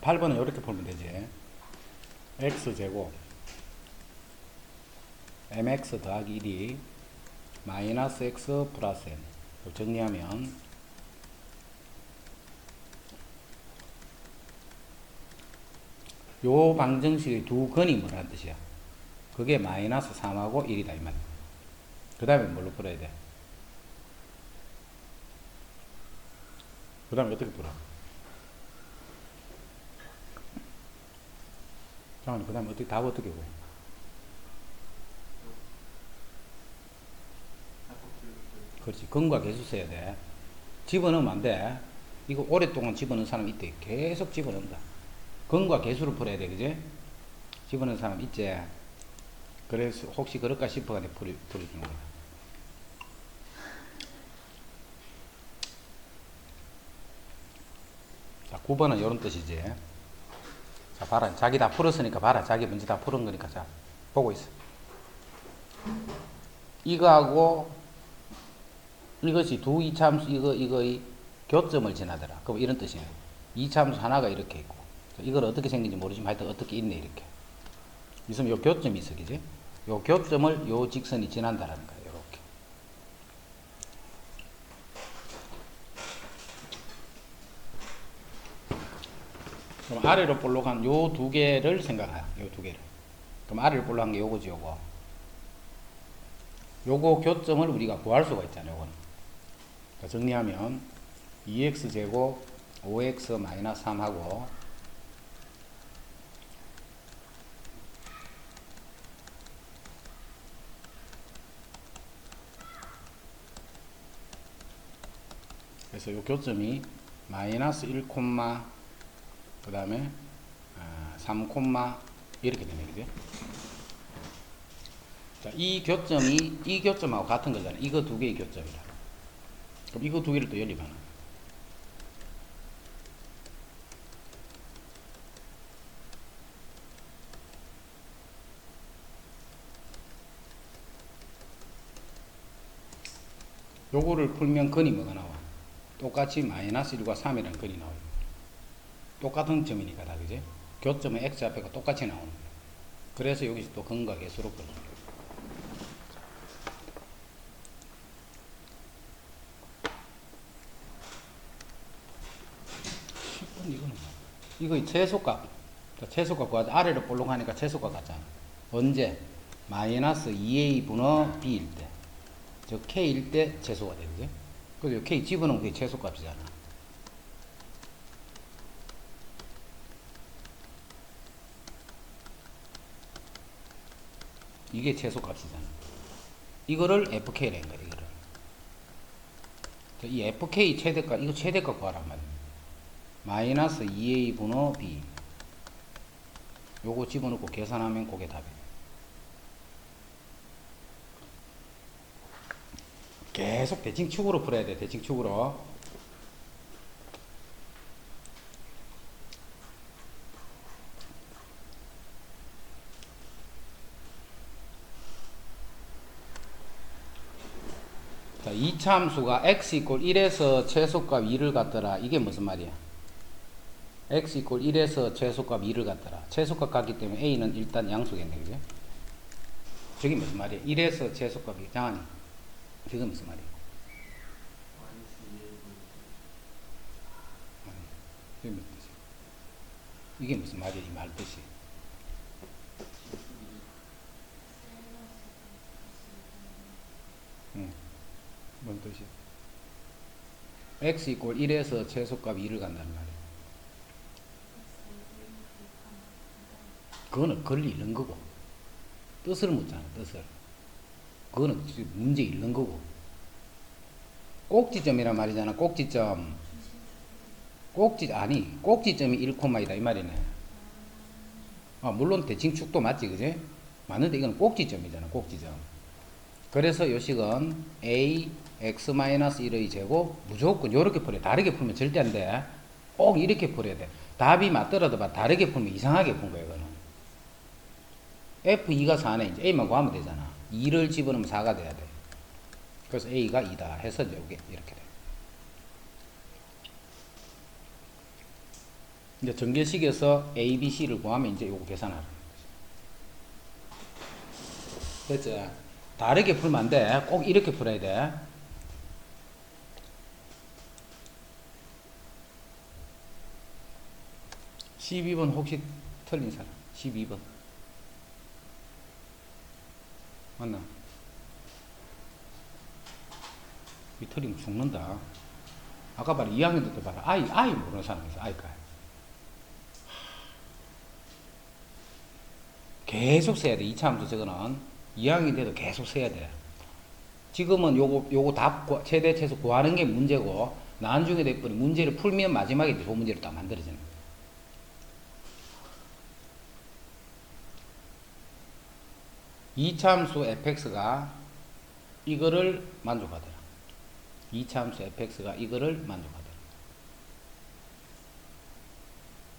자, 8번은 이렇게 풀면 되지. x제곱 mx 더하기 1이 마이너스 x 플러스 n 정리하면 요 방정식의 두 근이 뭐라는 뜻이야? 그게 마이너스 3하고 1이다 이 말이야. 그 다음에 뭘로 풀어야 돼? 그 다음에 어떻게 풀어? 잠깐만, 그 다음에 어떻게, 답 어떻게 구해? 그렇지. 근과 계수 써야 돼. 집어넣으면 안 돼. 이거 오랫동안 집어넣은 사람 있대. 계속 집어넣는다. 근과 계수를 풀어야 돼. 그지? 집어넣은 사람 있지? 그래서 혹시 그럴까 싶어가 내가 풀어주는 거야. 자, 9번은 이런 뜻이지. 자, 봐라. 자기 다 풀었으니까 봐라. 자기 문제 다 풀은 거니까. 자, 보고 있어. 이거하고 이것이 두 이참수 이거 이거의 교점을 지나더라. 그럼 이런 뜻이에요. 이참수 하나가 이렇게 있고 자, 이걸 어떻게 생긴지 모르지만 하여튼 어떻게 있네 이렇게. 있으면 요 교점이 있어, 그지? 요 교점을 요 직선이 지난다라는 거예요. 이렇게. 그럼 아래로 볼록한 요 두 개를 생각해요. 요 두 개를. 그럼 아래로 볼록한 게 요거지, 요거. 요거 교점을 우리가 구할 수가 있잖아요, 요거는. 자, 정리하면 2x 제곱 5x 마이너스 3하고 그래서 요 교점이 마이너스 1, 그 다음에 3, 이렇게 되네, 그죠? 자, 이 교점이 이 교점하고 같은 거잖아요. 이거 두 개의 교점이라. 그럼 이거 두 개를 또 연립하는 거예요. 요거를 풀면 근이 뭐가 나와? 똑같이 마이너스 1과 3이라는 근이 나와요. 똑같은 점이니까 다 그지? 교점의 x 앞에가 똑같이 나오는 거예요. 그래서 여기서 또 근과 계수로 풀어요. 10번 이거는 뭐야? 이거 최소값. 자, 최소값 구하자. 아래로 볼록하니까 최소값 같잖아. 언제? 마이너스 2a 분의 b일 때. 저 k일 때 최소가 되지. 그래서 k 집어넣으면 그게 최소값이잖아. 이게 최소값이잖아. 이거를 fk라는 거야, 이거를. 이 fk 최대값, 이거 최대값 구하란 말이야. 마이너스 2a 분의 b. 요거 집어넣고 계산하면 그게 답이에요. 계속 대칭축으로 풀어야 돼, 대칭축으로. 자, 이참수가 x 이꼴 1에서 최소값 2를 갖더라. 이게 무슨 말이야? x 이꼴 1에서 최소값 2를 갖더라. 최소값 같기 때문에 a는 일단 양수겠네, 그죠? 저게 무슨 말이야? 1에서 최소값이 장하니 그게 무슨 말이야? 이게 무슨 말이야? 이 말 뜻이? 응. 뭔 뜻이야? x 이꼴 1에서 최소값 2를 간다는 말이야. 그거는 글 잃는 거고. 뜻을 묻잖아 뜻을. 그거는 문제 잃는 거고. 꼭지점이란 말이잖아 꼭지점. 꼭지 아니 꼭지점이 1콤마이다 이 말이네. 아, 물론 대칭축도 맞지 그지? 맞는데 이건 꼭지점이잖아 꼭지점. 그래서 요식은 a x-1의 제곱 무조건 이렇게 풀어 다르게 풀면 절대 안 돼 꼭 이렇게 풀어야 돼 답이 맞더라도 봐 다르게 풀면 이상하게 푼 거야 이거는 F2가 4네. 이제 A만 구하면 되잖아. 2를 집어넣으면 4가 돼야 돼. 그래서 A가 2다 해서 이게 이렇게 돼. 이제 전개식에서 A, B, C를 구하면 이제 요거 계산하는. 됐지? 다르게 풀면 안 돼. 꼭 이렇게 풀어야 돼. 십이 번 혹시 틀린 사람? 12번. 맞나? 이 틀리면 죽는다. 아까 봐라 2학년 때도 봐라 아이 아이 모르는 사람 있어 아이까 계속 써야 돼 2차 함수 저거는 2학년 때도 계속 써야 돼 지금은 요거 요거 답 구- 최대 최소 구하는 게 문제고 나중에 돼버리 문제를 풀면 마지막에 소문제로 딱 만들어지는 거야. 이차 함수 fx가 이거를 만족하더라. 2차 함수 fx가 이거를 만족하더라.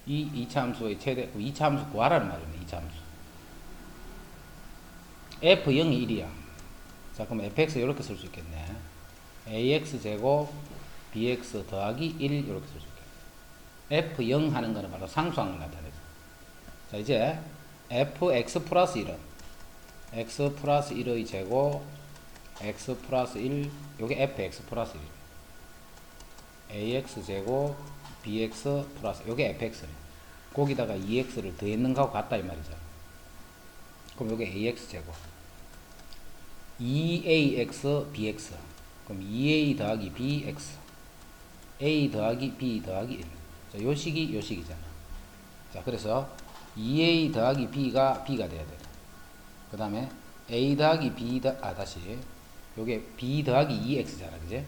이 2차 함수의 최대, 2차 함수 구하라는 말이네, 2차 함수. f0이 1이야. 자, 그럼 fx 이렇게 쓸 수 있겠네. ax 제곱 bx 더하기 1 이렇게 쓸 수 있겠네. f0 하는 거는 바로 상수항을 나타내죠. 자, 이제 fx 플러스 1은 x 플러스 1의 제곱 x 플러스 1 요게 fx 플러스 1 ax 제곱 bx 플러스 요게 fx래 거기다가 2x를 더했는 거하고 같다 이 말이죠. 그럼 요게 ax 제곱. 2ax bx 그럼 2a 더하기 bx a 더하기 b 더하기 1 자, 요 식이 요 식이잖아. 자 그래서 2a 더하기 b가 b가 돼야 돼 그 다음에 a 더하기 b 더, 아 다시. 요게 b 더하기 2x잖아 그제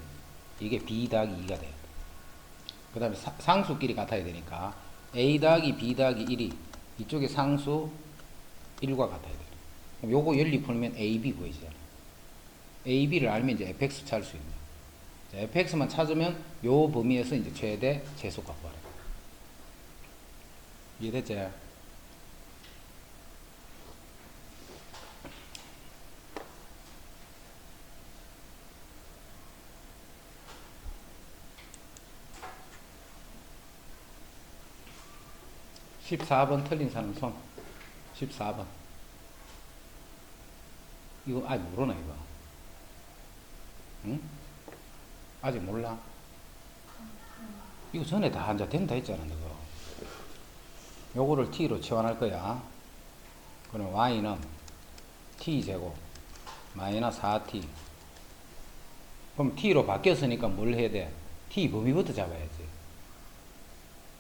이게 b 더하기 2가 돼요 그 다음에 상수끼리 같아야 되니까 a 더하기 b 더하기 1이 이쪽에 상수 1과 같아야 돼요 그럼 요거 연리 풀면 ab 보이잖아. Ab를 알면 이제 fx 찾을 수 있네 자, fx만 찾으면 요 범위에서 이제 최대 최소값 구하래 이해됐지? 십사 번 틀린 사람 손. 십사 번 이거 아직 모르나, 이거? 응? 아직 몰라? 이거 전에 다 앉아 된다 했잖아, 너거. 요거를 t로 치환할 거야. 그럼 y는 t제곱 마이너스 4t. 그럼 t로 바뀌었으니까 뭘 해야 돼? t 범위부터 잡아야지.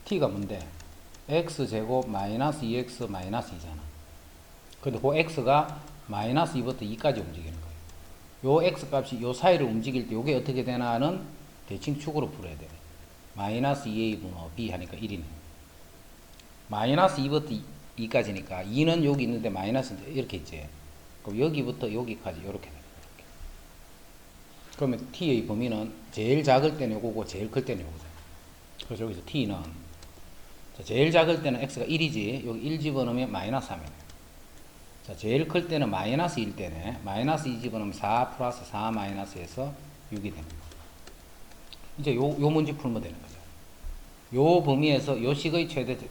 t가 뭔데? X제곱 마이너스 2x 마이너스 2잖아. 근데 그 x가 마이너스 2부터 2까지 움직이는 거예요. 요 x 값이 요 사이를 움직일 때 요게 어떻게 되나는 대칭 축으로 풀어야 돼. 마이너스 2a 분호 b 하니까 1이네. 마이너스 2부터 2 까지니까 2는 여기 있는데 마이너스 이렇게 있지. 그럼 여기부터 여기까지 이렇게 돼. 그러면 t의 범위는 제일 작을 때는 요거고 제일 클 때는 요거죠. 그래서 여기서 t는 자, 제일 작을 때는 x가 1이지. 여기 1 집어넣으면 마이너스 3이네. 자, 제일 클 때는 마이너스 1 때네. 마이너스 2 집어넣으면 4 플러스 4 마이너스에서 6이 됩니다. 이제 요, 요 문제 풀면 되는 거죠. 요 범위에서 요 식의 최대 대-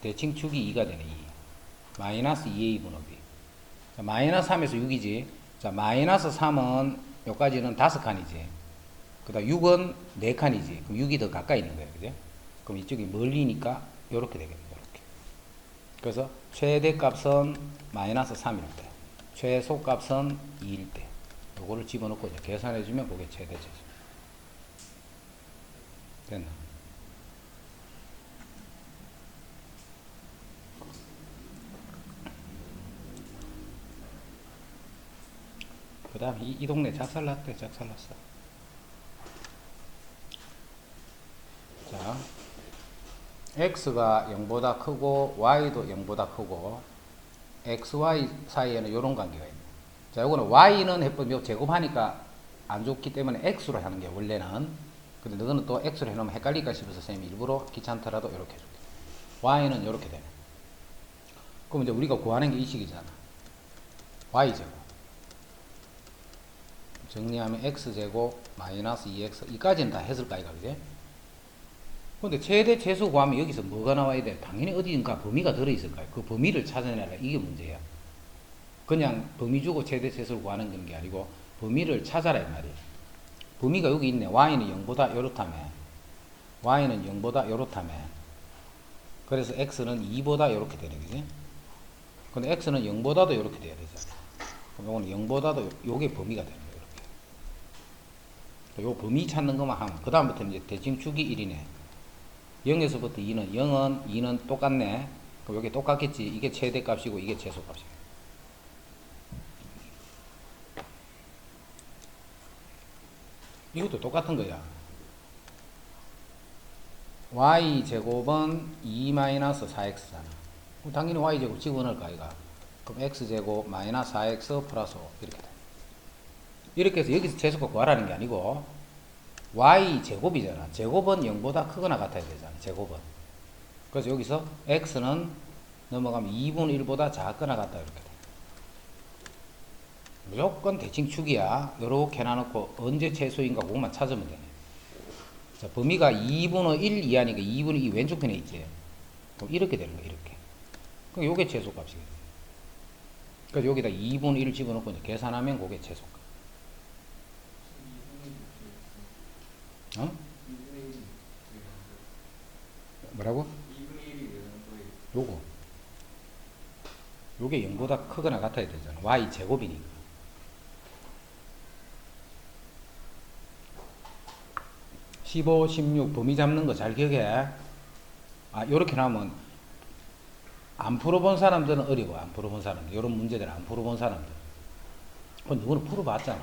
대칭축이 2가 되네, 2. 마이너스 2a 분의 b. 자, 마이너스 3에서 6이지. 자, 마이너스 3은 여기까지는 5칸이지. 그 다음 6은 4칸이지. 그럼 6이 더 가까이 있는 거예요. 그죠? 그럼 이쪽이 멀리니까 요렇게 되겠네. 요렇게. 그래서 최대값은 마이너스 3일 때, 최소값은 2일 때. 요거를 집어넣고 이제 계산해주면 그게 최대죠. 됐나? 그 다음 이, 이 동네 작살났대, 작살났어. 자, x가 0보다 크고 y도 0보다 크고 x, y 사이에는 이런 관계가 있네. 자, 요거는 y는 해보면 제곱하니까 안 좋기 때문에 x로 하는 게 원래는. 근데 너는 또 x로 해놓으면 헷갈릴까 싶어서 선생님이 일부러 귀찮더라도 이렇게 해줄게. y는 이렇게 되네. 그럼 이제 우리가 구하는 게 이 식이잖아. y제곱. 정리하면 x제곱 마이너스 2x 이까지는 다 했을까 이거 그지? 근데 최대 최소 구하면 여기서 뭐가 나와야 돼? 당연히 어디인가 범위가 들어있을 거야. 그 범위를 찾아내라. 이게 문제야. 그냥 범위 주고 최대 최소를 구하는 게 아니고 범위를 찾아라 이 말이야. 범위가 여기 있네. y는 0보다 요렇다며. y는 0보다 요렇다며. 그래서 x는 2보다 요렇게 되는 거지. 근데 x는 0보다도 요렇게 돼야 되잖아. 그럼 요거는 0보다도 요게 범위가 되는 거야. 이렇게. 요 범위 찾는 것만 하면 그 다음부터는 이제 대칭축이 1이네. 0에서부터 2는 0은 2는 똑같네. 그럼 여기 똑같겠지. 이게 최대값이고 이게 최소값이야. 이것도 똑같은 거야. y 제곱은 2-4x잖아. 그럼 당연히 y 제곱 집어넣을 거 아이가. 그럼 x 제곱 마이너스 4x 플러스 5 이렇게 돼. 이렇게 해서 여기서 최소값 구하라는 게 아니고 y 제곱이잖아. 제곱은 0보다 크거나 같아야 되잖아. 제곱은. 그래서 여기서 x는 넘어가면 2분의 1보다 작거나 같다 이렇게 돼. 무조건 대칭축이야. 이렇게 나놓고 언제 최소인가 그것만 찾으면 되네. 자, 범위가 2분의 1 이하니까 2분의 2 왼쪽 편에 있지. 그럼 이렇게 되는 거야, 이렇게. 그럼 요게 최소값이겠지. 그래서 여기다 2분의 1을 집어넣고 계산하면 그게 최소값. 어? 뭐라고? 요거. 요게 0보다 크거나 같아야 되잖아. y 제곱이니까. (15) (16) 범위 잡는 거 잘 기억해 아 요렇게 나오면 안 풀어본 사람들은 어려워 안 풀어본 사람들 요런 문제들 안 풀어본 사람들 그건 누구는 풀어봤잖아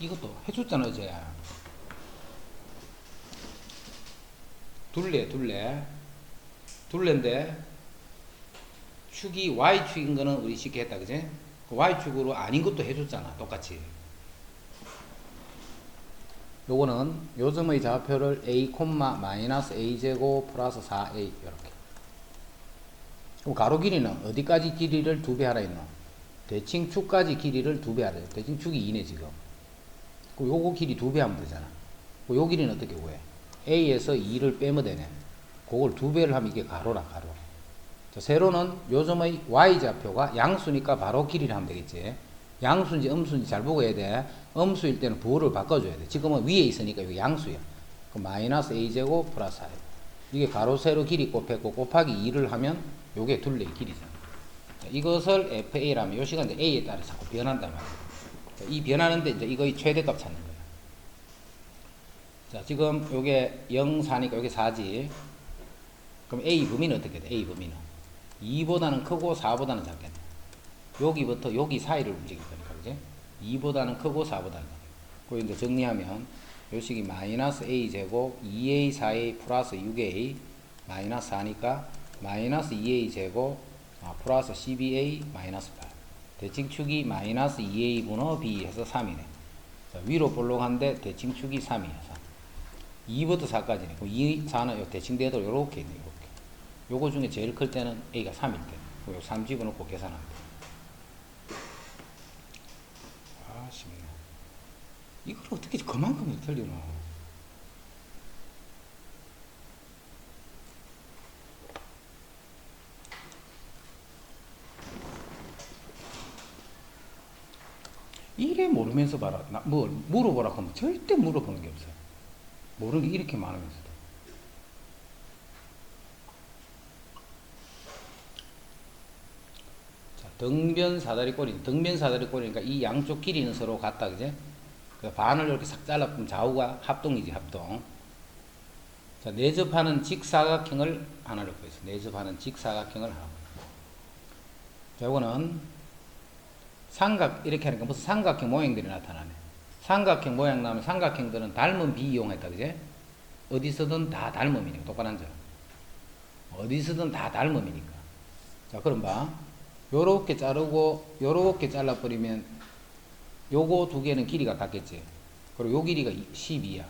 이것도 해줬잖아 어제. 둘레 둘레. 둘레인데 축이 y축인 거는 우리 쉽게 했다 그지? 그 y축으로 아닌 것도 해줬잖아 똑같이. 요거는 요즘의 좌표를 a, 마이너스 a제곱 플러스 4a 이렇게. 그럼 가로 길이는 어디까지 길이를 두 배 하라 했노? 대칭축까지 길이를 두 배 하라 했 대칭축이 2네 지금 그럼 요거 길이 두 배 하면 되잖아. 그럼 요 길이는 어떻게 구해? a에서 2를 빼면 되네. 그걸 두 배를 하면 이게 가로라 가로 자, 세로는 요즘의 y좌표가 양수니까 바로 길이를 하면 되겠지. 양수인지 음수인지 잘 보고 해야 돼. 음수일 때는 부호를 바꿔줘야 돼. 지금은 위에 있으니까 이거 양수야. 그 마이너스 a제곱 플러스 4 이게 가로 세로 길이 곱했고 곱하기 2를 하면 요게 둘레의 길이잖아. 자, 이것을 fa라면 요 시간 이제 a에 따라 자꾸 변한단 말이야. 자, 이 변하는데 이제 이거의 최대값 찾는 거야 자 지금 요게 0, 4니까 요게 4지 그럼 A 범위는 어떻게 돼? A 범위는 2보다는 크고 4보다는 작겠네. 여기부터 여기 사이를 움직일 거니까, 그지? 2보다는 크고 4보다는 작겠네. 그 이제 정리하면 요 식이 마이너스 A 제곱 2A 4A 플러스 6A 마이너스 4니까 마이너스 2A 제곱 아, 플러스 12A 마이너스 8 대칭축이 마이너스 2A 분의 B 해서 3이네. 자, 위로 볼록한데 대칭축이 3이야. 3. 2부터 4까지네. 그럼 2, 4는 요 대칭대도 요렇게 있네. 요렇게. 요거 중에 제일 클 때는 A가 3일 때. 요 3 집어넣고 계산하면 돼. 아, 쉽네. 이걸 어떻게 그만큼 틀리노? 이래 모르면서 봐라. 나, 뭐, 물어보라 하면 절대 물어보는 게 없어요. 모르는 게 이렇게 많으면서도. 자, 등변 사다리 꼬리, 등변 사다리 꼬리니까 이 양쪽 길이는 서로 같다, 그제? 그 반을 이렇게 싹 잘라보면 좌우가 합동이지, 합동. 자, 내접하는 직사각형을 하나 넣고 있어. 내접하는 직사각형을 하나. 자, 요거는 삼각, 이렇게 하니까 무슨 삼각형 모양들이 나타나네. 삼각형 모양 나오면 삼각형들은 닮은 비 이용했다, 그제? 어디서든 다 닮음이니까, 똑바른 점. 어디서든 다 닮음이니까. 자, 그럼 봐. 요렇게 자르고, 요렇게 잘라버리면, 요거 두 개는 길이가 같겠지. 그리고 요 길이가 12야.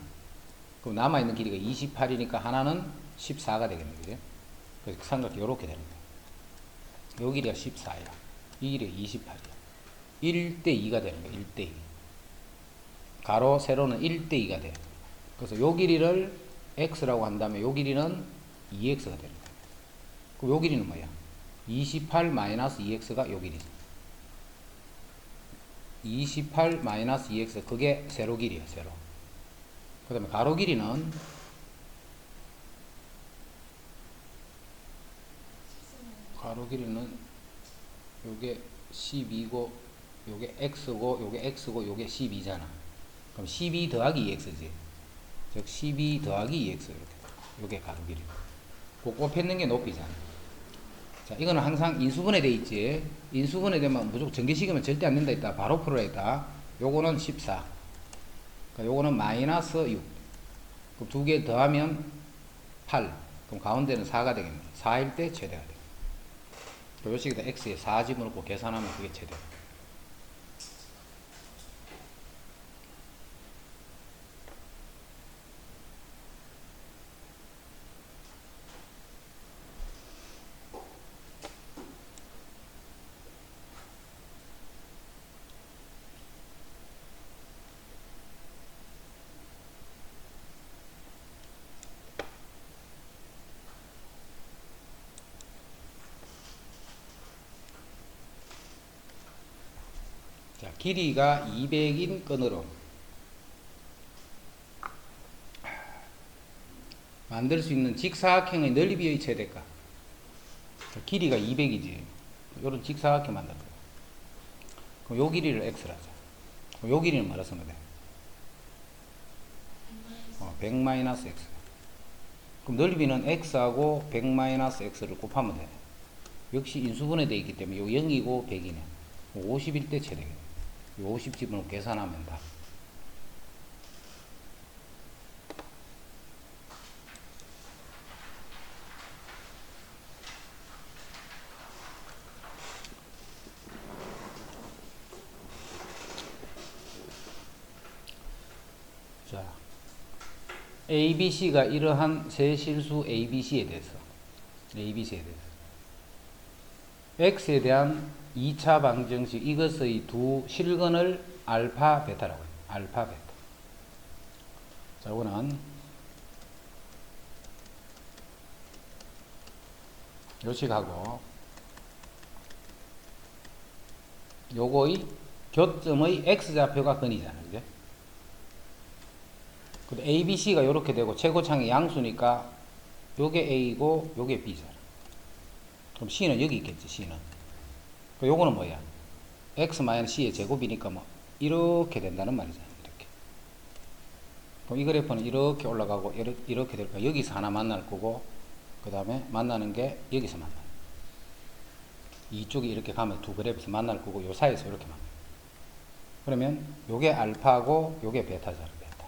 그럼 남아있는 길이가 28이니까 하나는 14가 되겠네, 그제? 그래서 삼각형 요렇게 되는 거야. 요 길이가 14야. 이 길이가 28이야. 1대 2가 되는 거야. 1대 2. 가로 세로는 1대 2가 돼. 그래서 요 길이를 x라고 한다면 요 길이는 2x가 되는 거야. 그럼 요 길이는 뭐야? 28 마이너스 2x가 요 길이지. 28 마이너스 2x 그게 세로 길이야 세로. 그 다음에 가로 길이는 가로 길이는 요게 12고 요게 x고 요게 x고 요게 12잖아. 그럼 12 더하기 2x지. 즉 12 더하기 2x 이렇게. 요게 가로 길이. 그 곱했는 게 높이잖아. 자, 이거는 항상 인수분해 돼 있지. 인수분해 되면 무조건 전개식이면 절대 안 된다 했다. 바로 풀어야 했다. 요거는 14. 그러니까 요거는 마이너스 6. 그럼 두 개 더하면 8. 그럼 가운데는 4가 되겠네. 4일 때 최대가 돼. 그 요식에다 x에 4 집어넣고 계산하면 그게 최대. 자, 길이가 200인 끈으로 만들 수 있는 직사각형의 넓이의 최대가. 자, 길이가 200이지. 요런 직사각형 만들 거야. 그럼 요 길이를 x라 하자. 그럼 요 길이는 뭐라 쓰면 돼? 어, 100 마이너스 x. 그럼 넓이는 x하고 100 마이너스 x를 곱하면 돼. 역시 인수분해 되어 있기 때문에 요 0이고 100이네. 51대 최대겠네. 요 50집으로 계산하면 다. 자, ABC가 이러한 세 실수 ABC에 대해서 ABC에 대해서 x에 대한 2차 방정식 이것의 두 실근을 알파 베타라고 해요. 알파 베타. 자, 이거는 요식하고 요거의 교점의 x좌표가 근이잖아요. 그죠? 근데 ABC가 이렇게 되고 최고창이 양수니까 요게 A고 요게 B잖아. 그럼 C는 여기 있겠지, C는. 그 요거는 뭐야? x c의 제곱이니까 뭐 이렇게 된다는 말이잖아. 이렇게. 그럼 이 그래프는 이렇게 올라가고 이렇게, 될 거야. 여기서 하나 만날 거고 그 다음에 만나는 게 여기서 만나. 이쪽이 이렇게 가면 두 그래프에서 만날 거고 요 사이에서 이렇게 만나. 그러면 요게 알파고 요게 베타잖아. 베타.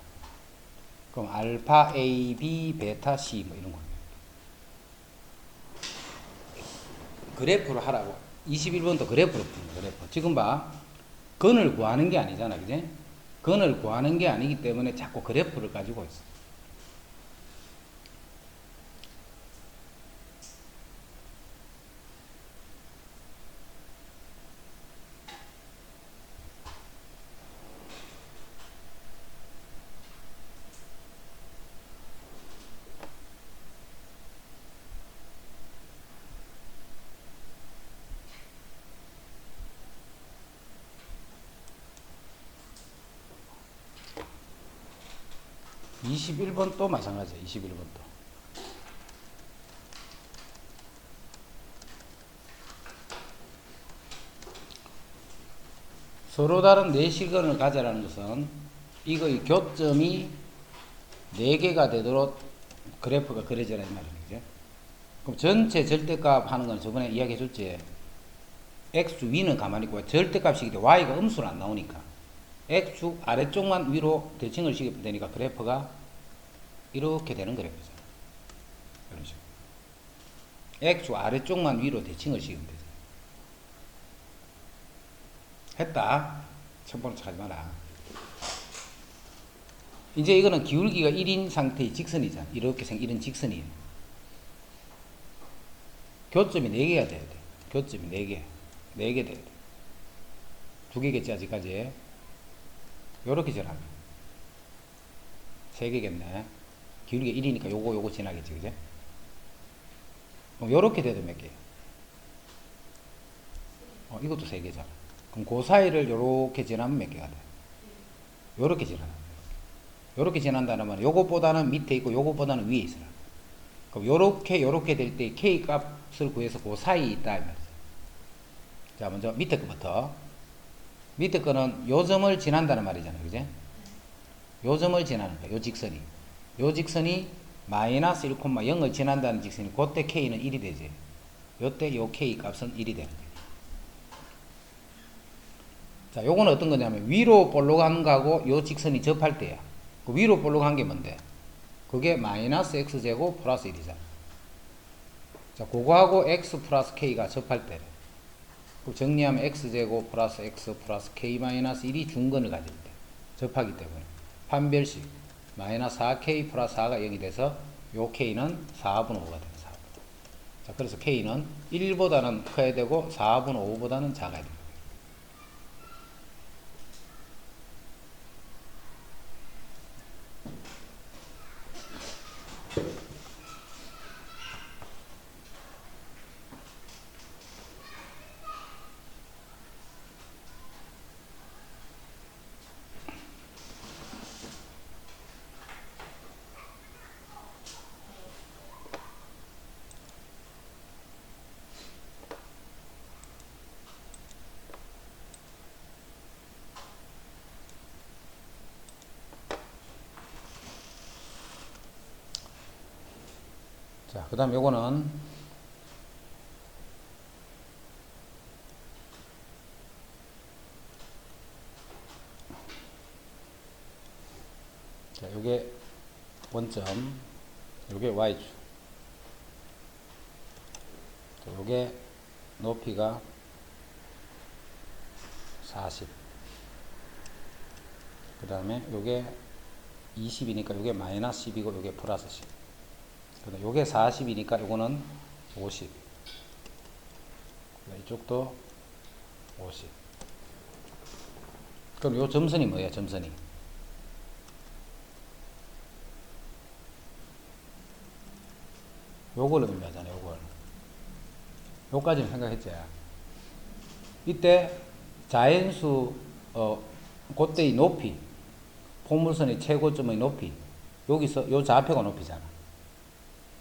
그럼 알파 A, B, 베타 C 뭐 이런 거. 그래프를 하라고. 21번도 그래프로 푸는 그래프. 지금 봐. 근을 구하는 게 아니잖아. 그지? 근을 구하는 게 아니기 때문에 자꾸 그래프를 가지고 있어. 이십일 번또 마찬가지야. 이십일 번 또. 서로 다른 네 실근을 가져라는 것은 이거의 교점이 네 개가 되도록 그래프가 그려져라 이 말이죠. 그럼 전체 절대값 하는 건 저번에 이야기해 줬지. x축 위는 가만히 있고 절대값이기 때문에 y가 음수로 안 나오니까 x축 아래쪽만 위로 대칭을 시키면 되니까 그래프가 이렇게 되는 그래프죠. 이런 식으로. x축 아래쪽만 위로 대칭을 시키면 되죠. 했다. 첨부는 하지 마라. 이제 이거는 기울기가 1인 상태의 직선이잖아. 이렇게 생 이런 직선이에요. 교점이 4개가 돼야 돼. 교점이 4개. 4개 돼야 돼. 두 개겠지, 아직까지. 요렇게 지나면. 세 개겠네. 기울기가 1이니까 요거, 요거 지나겠지, 그제? 그럼 요렇게 돼도 몇 개? 어, 이것도 세 개잖아. 그럼 그 사이를 요렇게 지나면 몇 개가 돼? 요렇게 거야. 요렇게 지난다는 말은 요것보다는 밑에 있고 요것보다는 위에 있어라. 그럼 요렇게 요렇게 될 때 k 값을 구해서 그 사이에 있다. 자, 먼저 밑에 거부터. 밑에 거는 요 점을 지난다는 말이잖아요. 그제? 요 점을 지나는 거야. 요 직선이. 요 직선이 마이너스 1,0을 지난다는 직선이 그때 k는 1이 되지. 요때 요 k 값은 1이 되는 거야. 자, 요거는 어떤 거냐면 위로 볼록한 거하고 요 직선이 접할 때야. 그 위로 볼록한 게 뭔데? 그게 마이너스 x제곱 플러스 1이잖아. 자, 그거하고 x 플러스 k가 접할 때래. 그 정리하면 x제곱 플러스 x 플러스 k 마이너스 1이 중근을 가질 때. 접하기 때문에. 판별식. 마이너스 4k 플러스 4가 0이 돼서 요 k는 4분 5가 돼요. 4분. 자, 그래서 k는 1보다는 커야 되고 4분 5보다는 작아야 돼요. 자, 그 다음 요거는 자, 요게 원점, 요게 y축. 자, 요게 높이가 40. 그 다음에 요게 20이니까 요게 마이너스 10이고 요게 플러스 10. 그다음 요게 40이니까 요거는 50. 그다음 이쪽도 50. 그럼 요 점선이 뭐예요? 점선이. 요걸 의미하잖아요. 요걸. 요까지는 생각했지. 이때 자연수 어 그때의 높이 포물선의 최고점의 높이 여기서 요 좌표가 높이잖아.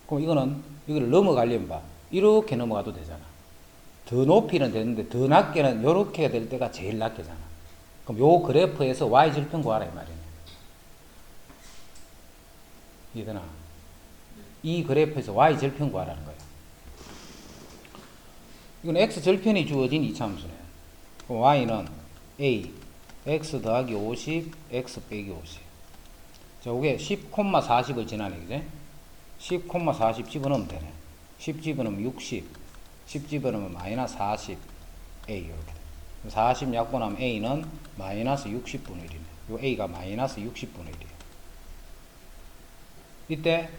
그럼 이거는 여기를 넘어가려면 봐. 이렇게 넘어가도 되잖아. 더 높이는 되는데 더 낮게는 이렇게 될 때가 제일 낮게잖아. 그럼 요 그래프에서 y 절편 구하라 이 말이네. 이해되나? 이 그래프에서 y 절편 구하라는 거야. 이건 x 절편이 주어진 이차함수네. 그럼 y는 a x 더하기 50, x 빼기 50. 자, 이게 10,40을 지나네, 그제? 10,40 집어넣으면 되네. 10 집어넣으면 60, 10 집어넣으면 마이너스 40, A 이렇게. 40 약분하면 A는 마이너스 60분의 1이네. 요 A가 마이너스 60분의 1이에요. 이때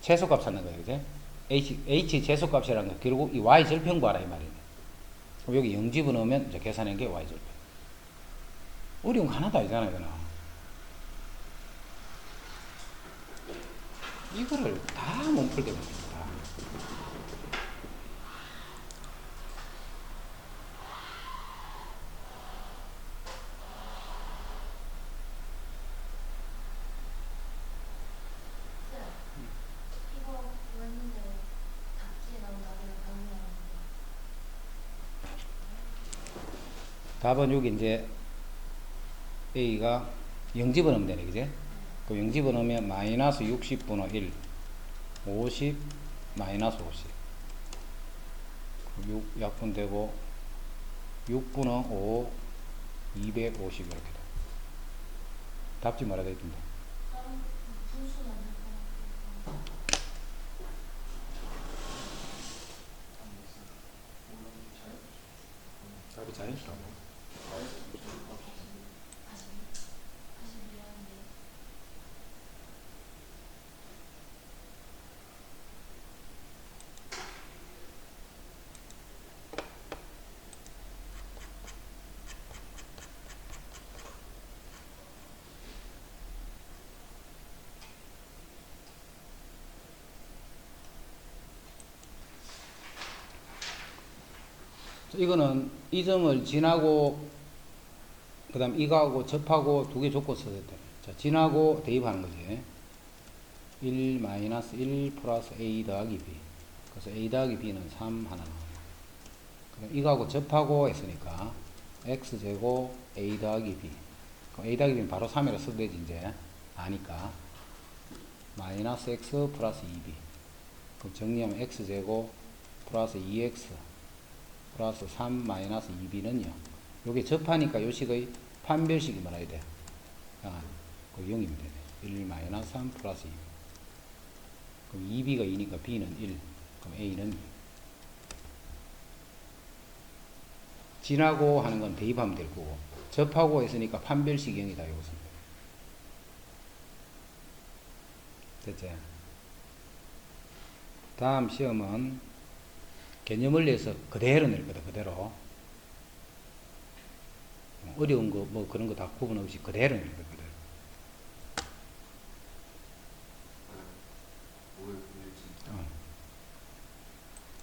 최소값 찾는 거예요, 그제? H, H 최소값이라는 거, 결국 이 Y 절편 구하라 이 말이네. 그럼 여기 0 집어넣으면 이제 계산한 게 Y 절편. 어려운 거 하나도 아니잖아요, 이거는. 이거를 다 못 풀게 됩니다. 답은 여기 이제 A가 0 집어넣으면 되네, 그제? 그0 집어넣으면 마이너스 60분의 1, 50, 마이너스 50. 6 약분되고 6분의 5, 250 이렇게 돼. 답지 분수는 안 답이 자연수라고. 다시 다시 미안한데 이거는 이 점을 지나고 그 다음 이거하고 접하고 두개 줬고 써야 돼. 자, 지나고 대입하는 거지. 1 마이너스 1 플러스 a 더하기 b. 그래서 a 더하기 b는 3 하나. 그럼 이거하고 접하고 했으니까 x 제곱 a 더하기 b. 그럼 a 더하기 b는 바로 3이라 써도 되지 이제 아니까 마이너스 x 플러스 2b. 그럼 정리하면 x 제곱 플러스 2x 플러스 3 마이너스 2b는요. 요게 접하니까 요식의 판별식이 말아야 돼. 아, 그 0이면 되네. 1 마이너스 3 플러스 2. 그럼 2b가 2니까 b는 1. 그럼 a는 2. 지나고 하는 건 대입하면 될 거고 접하고 했으니까 판별식 0이다 이것은. 됐지? 다음 시험은 개념 원리에서 그대로 낼 거다 그대로. 어려운 거 뭐 그런 거 다 구분 없이 그대로 낼 겁니다